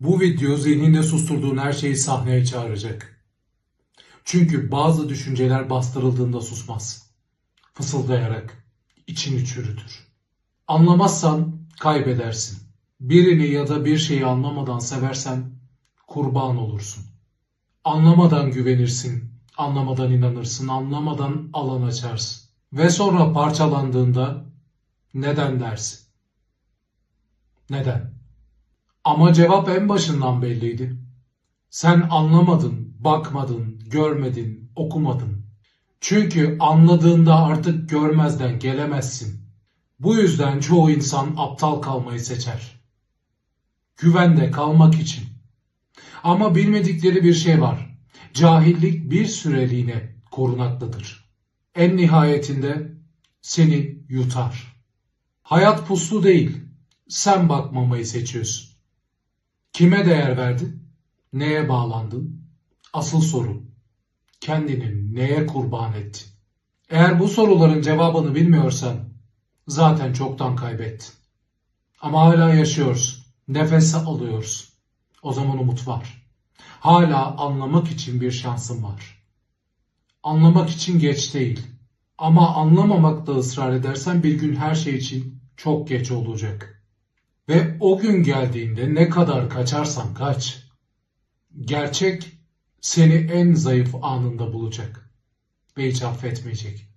Bu video zihninde susturduğun her şeyi sahneye çağıracak. Çünkü bazı düşünceler bastırıldığında susmaz. Fısıldayarak içini çürütür. Anlamazsan kaybedersin. Birini ya da bir şeyi anlamadan seversen kurban olursun. Anlamadan güvenirsin, anlamadan inanırsın, anlamadan alan açarsın. Ve sonra parçalandığında neden dersin? Neden? Ama cevap en başından belliydi. Sen anlamadın, bakmadın, görmedin, okumadın. Çünkü anladığında artık görmezden gelemezsin. Bu yüzden çoğu insan aptal kalmayı seçer. Güvende kalmak için. Ama bilmedikleri bir şey var. Cahillik bir süreliğine korunaklıdır. En nihayetinde seni yutar. Hayat puslu değil. Sen bakmamayı seçiyorsun. Kime değer verdin? Neye bağlandın? Asıl soru. Kendini neye kurban ettin? Eğer bu soruların cevabını bilmiyorsan zaten çoktan kaybettin. Ama hala yaşıyorsun. Nefes alıyorsun. O zaman umut var. Hala anlamak için bir şansın var. Anlamak için geç değil. Ama anlamamakta ısrar edersen bir gün her şey için çok geç olacak. Ve o gün geldiğinde ne kadar kaçarsan kaç. Gerçek seni en zayıf anında bulacak ve hiç affetmeyecek.